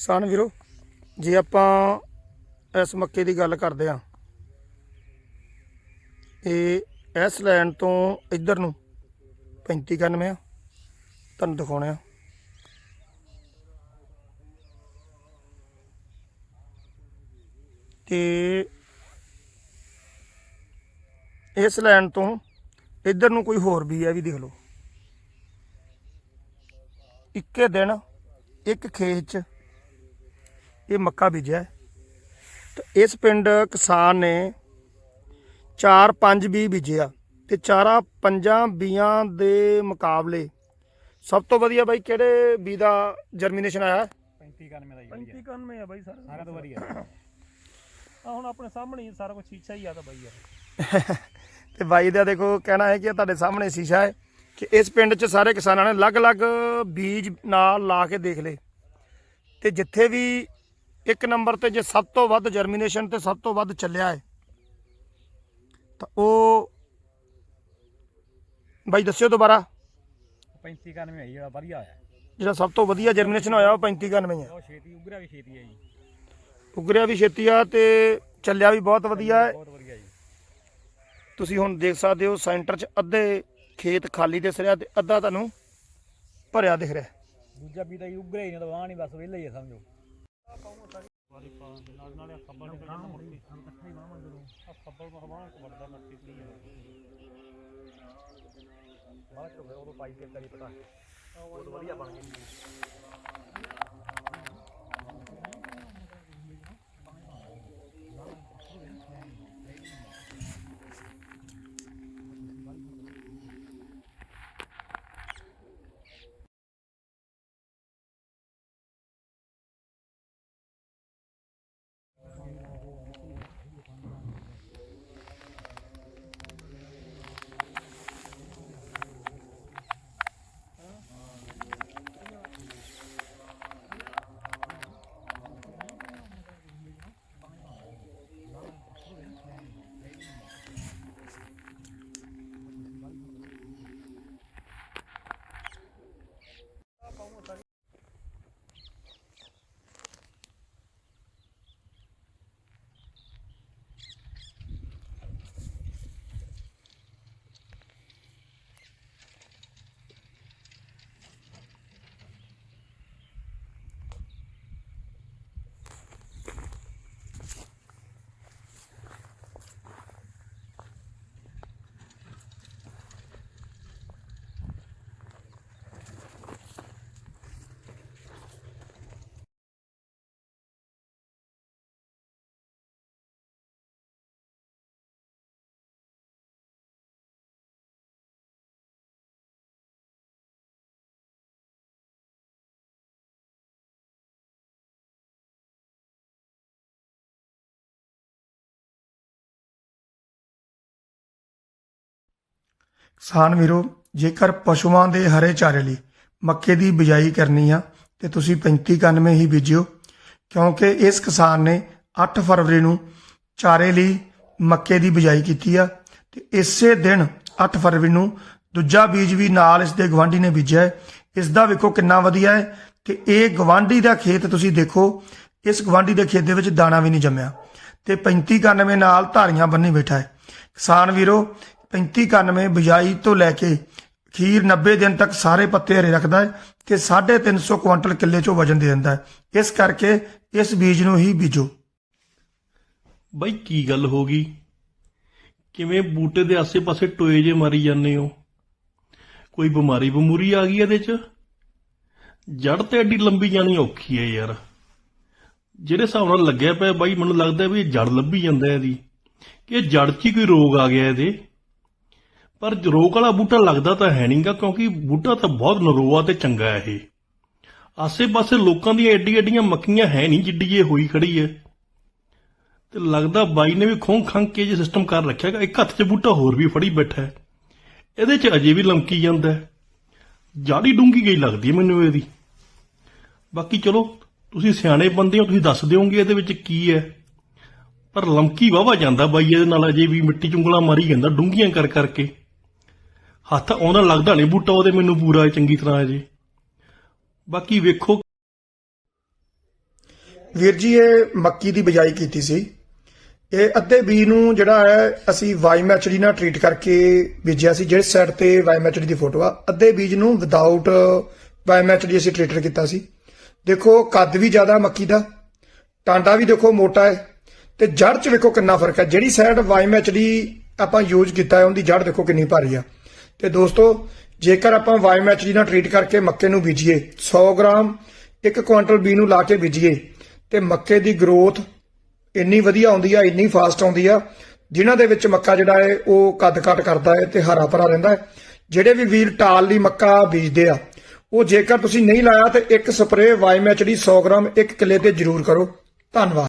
ਸਨ ਵੀਰੋ, ਜੇ ਆਪਾਂ ਇਸ ਮੱਕੇ ਦੀ ਗੱਲ ਕਰਦੇ ਆ ਇਹ ਇਸ ਲਾਈਨ ਤੋਂ ਇੱਧਰ ਨੂੰ 3591 ਆ, ਤੁਹਾਨੂੰ ਦਿਖਾਉਣੇ ਆ। ਤੇ ਇਸ ਲਾਈਨ ਤੋਂ ਇੱਧਰ ਨੂੰ ਕੋਈ ਹੋਰ ਵੀ ਹੈ ਵੀ ਦੇਖ ਲਓ। ਇੱਕੇ ਦਿਨ ਇੱਕ ਖੇਤ 'ਚ ਇਹ ਮੱਕਾ ਬੀਜਿਆ ਹੈ। ਤੇ ਇਸ ਪਿੰਡ ਕਿਸਾਨ ਨੇ 4-5 ਬੀ ਬੀਜਿਆ ਤੇ ਚਾਰਾਂ ਪੰਜਾਂ ਬੀਆਂ ਦੇ ਮੁਕਾਬਲੇ ਸਭ ਤੋਂ ਵਧੀਆ ਬਾਈ ਕਿਹੜੇ ਬੀ ਦਾ ਜਰਮੀਨੇਸ਼ਨ ਆਇਆ? 35 91 ਦਾ ਹੀ ਵਧੀਆ। 95 ਆ ਬਾਈ ਸਾਰਾ। ਸਾਰਾ ਤੋਂ ਵਧੀਆ। ਆ ਹੁਣ ਆਪਣੇ ਸਾਹਮਣੇ ਹੀ ਸਾਰਾ ਕੁਝ ਸ਼ੀਸ਼ਾ ਹੀ ਆ ਤਾਂ ਬਈ ਯਾਰ ਤੇ ਬਾਈ ਦਾ ਦੇਖੋ ਕਹਿਣਾ ਹੈ ਕਿ ਤੁਹਾਡੇ ਸਾਹਮਣੇ ਸ਼ੀਸ਼ਾ ਹੈ ਕਿ ਇਸ ਪਿੰਡ 'ਚ ਸਾਰੇ ਕਿਸਾਨਾਂ ਨੇ ਅਲੱਗ-ਅਲੱਗ ਬੀਜ ਨਾਲ ਲਾ ਕੇ ਦੇਖ ਲਏ। ਤੇ ਜਿੱਥੇ ਵੀ ਇੱਕ ਨੰਬਰ ਤੇ ਜੇ ਸਭ ਤੋਂ ਵੱਧ ਜਰਮੀਨੇਸ਼ਨ ਤੇ ਸਭ ਤੋਂ ਵੱਧ ਚੱਲਿਆ ਹੈ ਤਾਂ ਉਹ ਬਾਈ ਦੱਸਿਓ ਦੁਬਾਰਾ। 35 91 ਹੈ ਜਿਹੜਾ ਵਧੀਆ ਆਇਆ। ਜਿਹੜਾ ਸਭ ਤੋਂ ਵਧੀਆ ਜਰਮੀਨੇਸ਼ਨ ਹੋਇਆ ਉਹ 3591 ਹੈ। ਬਹੁਤ ਛੇਤੀ ਉਗਰਿਆ ਵੀ ਛੇਤੀ ਹੈ ਜੀ। ਉਗਰਿਆ ਵੀ ਛੇਤੀ ਆ ਤੇ ਚੱਲਿਆ ਵੀ ਬਹੁਤ ਵਧੀਆ ਹੈ। ਬਹੁਤ ਵਧੀਆ ਜੀ। ਤੁਸੀਂ ਹੁਣ ਦੇਖ ਸਕਦੇ ਹੋ ਸੈਂਟਰ 'ਚ ਅੱਧੇ ਖੇਤ ਖਾਲੀ ਦਿਸ ਰਿਹਾ ਤੇ ਅੱਧਾ ਤੁਹਾਨੂੰ ਭਰਿਆ ਦਿਖ ਰਿਹਾ। ਦੂਜਾ ਵੀ ਤਾਂ ਉਗਰਿਆ ਹੀ ਨਹੀਂ ਤਾਂ ਵਾਹ ਨਹੀਂ ਬਸ ਵਿਹਲਾ ਹੈ ਸਮਝੋ। ਬਾਅਦ ਚੋਂ ਫਿਰ ਉਦੋਂ ਪਾਈ ਕੇ ਕਰੀ ਪਤਾ ਬਹੁਤ ਵਧੀਆ ਬਣ ਗਈ। ਕਿਸਾਨ ਵੀਰੋ, ਜੇਕਰ ਪਸ਼ੂਆਂ ਦੇ ਹਰੇ ਚਾਰੇ ਲਈ ਮੱਕੇ ਦੀ ਬਿਜਾਈ ਕਰਨੀ ਆ, ਤੇ ਤੁਸੀਂ 3591 ਹੀ ਬੀਜਿਓ, ਕਿਉਂਕਿ ਇਸ ਕਿਸਾਨ ਨੇ 8 ਫਰਵਰੀ ਨੂੰ ਚਾਰੇ ਲਈ ਮੱਕੇ ਦੀ ਬਿਜਾਈ ਕੀਤੀ ਆ, ਤੇ ਇਸੇ ਦਿਨ 8 ਫਰਵਰੀ ਨੂੰ ਦੂਜਾ ਬੀਜ ਵੀ ਨਾਲ ਇਸ ਦੇ ਗਵਾਂਢੀ ਨੇ ਬੀਜਿਆ ਹੈ। ਇਸ ਦਾ ਵੇਖੋ ਕਿੰਨਾ ਵਧੀਆ ਹੈ ਕਿ ਇਹ ਗਵਾਂਢੀ ਦਾ ਖੇਤ ਤੁਸੀਂ ਦੇਖੋ, ਇਸ ਗਵਾਂਢੀ ਦੇ ਖੇਤ ਦੇ ਵਿੱਚ ਦਾਣਾ ਵੀ ਨਹੀਂ ਜੰਮਿਆ, ਤੇ 3591 ਨਾਲ ਧਾਰੀਆਂ ਬੰਨੀ ਬੈਠਾ ਹੈ। ਕਿਸਾਨ ਵੀਰੋ 3591 ਬਿਜਾਈ ਤੋਂ ਲੈ ਕੇ ਖੀਰ 90 ਦਿਨ ਤੱਕ ਸਾਰੇ ਪੱਤੇ ਹਰੇ ਰੱਖਦਾ ਹੈ ਤੇ 350 ਕੁਇੰਟਲ ਕਿੱਲੇ ਚੋਂ ਵਜਨ ਦੇ ਦਿੰਦਾ ਹੈ। ਇਸ ਕਰਕੇ ਇਸ ਬੀਜ ਨੂੰ ਹੀ ਬੀਜੋ। ਬਾਈ, ਕੀ ਗੱਲ ਹੋ ਗਈ? ਕਿਵੇਂ ਬੂਟੇ ਦੇ ਆਸੇ-ਪਾਸੇ ਟੋਏ ਜੇ ਮਾਰੀ ਜਾਂਦੇ ਹੋ? ਕੋਈ ਬਿਮਾਰੀ ਬਮੂਰੀ ਆ ਗਈ ਇਹਦੇ 'ਚ? ਜੜ ਤੇ ਐਡੀ ਲੰਬੀ ਜਾਣੀ ਔਖੀ ਹੈ ਯਾਰ। ਜਿਹੜੇ ਹਿਸਾਬ ਨਾਲ ਲੱਗਿਆ ਪਿਆ ਬਾਈ, ਮੈਨੂੰ ਲੱਗਦਾ ਵੀ ਇਹ ਜੜ ਲੱਭੀ ਜਾਂਦਾ ਇਹਦੀ। ਕਿ ਜੜ 'ਚ ਹੀ ਕੋਈ ਰੋਗ ਆ ਗਿਆ ਇਹਦੇ? ਪਰ ਰੋਗ ਵਾਲਾ ਬੂਟਾ ਲੱਗਦਾ ਤਾਂ ਹੈ ਨਹੀਂਗਾ ਕਿਉਂਕਿ ਬੂਟਾ ਤਾਂ ਬਹੁਤ ਨਰੋਆ ਤੇ ਚੰਗਾ ਹੈ ਇਹ। ਆਸੇ-ਪਾਸੇ ਲੋਕਾਂ ਦੀਆਂ ਐਡੀ ਐਡੀਆਂ ਮੱਕੀਆਂ ਹੈ ਨਹੀਂ ਜਿੱਡੀ ਇਹ ਹੋਈ ਖੜੀ ਹੈ। ਤੇ ਲੱਗਦਾ ਬਾਈ ਨੇ ਵੀ ਖੋਂ ਖੰਗ ਕੇ ਜੇ ਸਿਸਟਮ ਕਰ ਰੱਖਿਆ ਹੈਗਾ, ਇੱਕ ਹੱਥ 'ਚ ਬੂਟਾ ਹੋਰ ਵੀ ਫੜੀ ਬੈਠਾ ਹੈ। ਇਹਦੇ 'ਚ ਅਜੇ ਵੀ ਲਮਕੀ ਜਾਂਦਾ ਹੈ। ਜਾੜੀ ਡੂੰਗੀ ਗਈ ਲੱਗਦੀ ਹੈ ਮੈਨੂੰ ਇਹਦੀ। ਬਾਕੀ ਚਲੋ, ਤੁਸੀਂ ਸਿਆਣੇ ਬੰਦੇ ਹੋ, ਤੁਸੀਂ ਦੱਸ ਦਿਓਗੇ ਇਹਦੇ ਵਿੱਚ ਕੀ ਹੈ। ਪਰ ਲਮਕੀ ਵਾਵਾ ਜਾਂਦਾ ਬਾਈ ਇਹਦੇ ਨਾਲ, ਅਜੇ ਵੀ ਮਿੱਟੀ ਚੁੰਗਲਾ ਮਾਰੀ ਜਾਂਦਾ ਡੂੰਗੀਆਂ ਕਰ ਕਰਕੇ ਹੱਥ ਆਉਂਦਾ ਲੱਗਦਾ ਨਹੀਂ, ਬੂਟਾ ਉਹਦੇ ਮੈਨੂੰ ਪੂਰਾ ਚੰਗੀ ਤਰ੍ਹਾਂ ਜੀ। ਬਾਕੀ ਵੇਖੋ। ਵੀਰ ਜੀ, ਇਹ ਮੱਕੀ ਦੀ ਬਿਜਾਈ ਕੀਤੀ ਸੀ। ਇਹ ਅੱਧੇ ਬੀ ਨੂੰ ਜਿਹੜਾ ਹੈ, ਅਸੀਂ ਵਾਈਮੈਚਰੀ ਨਾਲ ਟ੍ਰੀਟ ਕਰਕੇ ਬੀਜਿਆ ਸੀ, ਜਿਹੜੇ ਸਾਈਡ ਤੇ ਵਾਈਮੈਚਰੀ ਦੀ ਫੋਟੋ ਆ। ਅੱਧੇ ਬੀਜ ਨੂੰ ਵਿਦਆਊਟ ਵਾਈਮੈਚਰੀ ਅਸੀਂ ਟ੍ਰੀਟਡ ਕੀਤਾ ਸੀ। ਦੇਖੋ, ਕੱਦ ਵੀ ਜ਼ਿਆਦਾ ਮੱਕੀ ਦਾ, ਟਾਂਡਾ ਵੀ ਦੇਖੋ ਮੋਟਾ ਹੈ। ਤੇ ਜੜ 'ਚ ਵੇਖੋ ਕਿੰਨਾ ਫ਼ਰਕ ਹੈ। ਜਿਹੜੀ ਸਾਈਡ ਵਾਈਮੈਚਰੀ ਆਪਾਂ ਯੂਜ਼ ਕੀਤਾ ਹੈ, ਉਹਦੀ ਜੜ ਦੇਖੋ ਕਿੰਨੀ ਭਾਰੀ ਆ। ਤੇ ਦੋਸਤੋ, ਜੇਕਰ ਆਪਾਂ ਵਾਈਮੈਚਰੀ ਨਾਲ ਟ੍ਰੀਟ ਕਰਕੇ ਮੱਕੇ ਨੂੰ ਬੀਜੀਏ 100 ਗ੍ਰਾਮ, ਇੱਕ ਕੁਇੰਟਲ ਬੀ ਨੂੰ ਲਾ ਕੇ ਬੀਜੀਏ, ਤੇ ਮੱਕੇ ਦੀ ਗਰੋਥ ਇੰਨੀ ਵਧੀਆ ਆਉਂਦੀ ਆ, ਇੰਨੀ ਫਾਸਟ ਆਉਂਦੀ ਆ, ਜਿਨ੍ਹਾਂ ਦੇ ਵਿੱਚ ਮੱਕਾ ਜਿਹੜਾ ਹੈ, ਉਹ ਕੱਦ ਕੱਟ ਕਰਦਾ ਹੈ ਤੇ ਹਰਾ ਭਰਾ ਰਹਿੰਦਾ ਹੈ। ਜਿਹੜੇ ਵੀ ਵੀਰ ਟਾਲ ਲਈ ਮੱਕਾ ਬੀਜਦੇ ਆ, ਉਹ ਜੇਕਰ ਤੁਸੀਂ ਨਹੀਂ ਲਾਇਆ, ਤੇ ਇੱਕ ਸਪਰੇਅ ਵਾਈਮੈਚਡੀ 100 ਗ੍ਰਾਮ, ਇੱਕ ਕਿੱਲੇ ਤੇ ਜ਼ਰੂਰ ਕਰੋ। ਧੰਨਵਾਦ।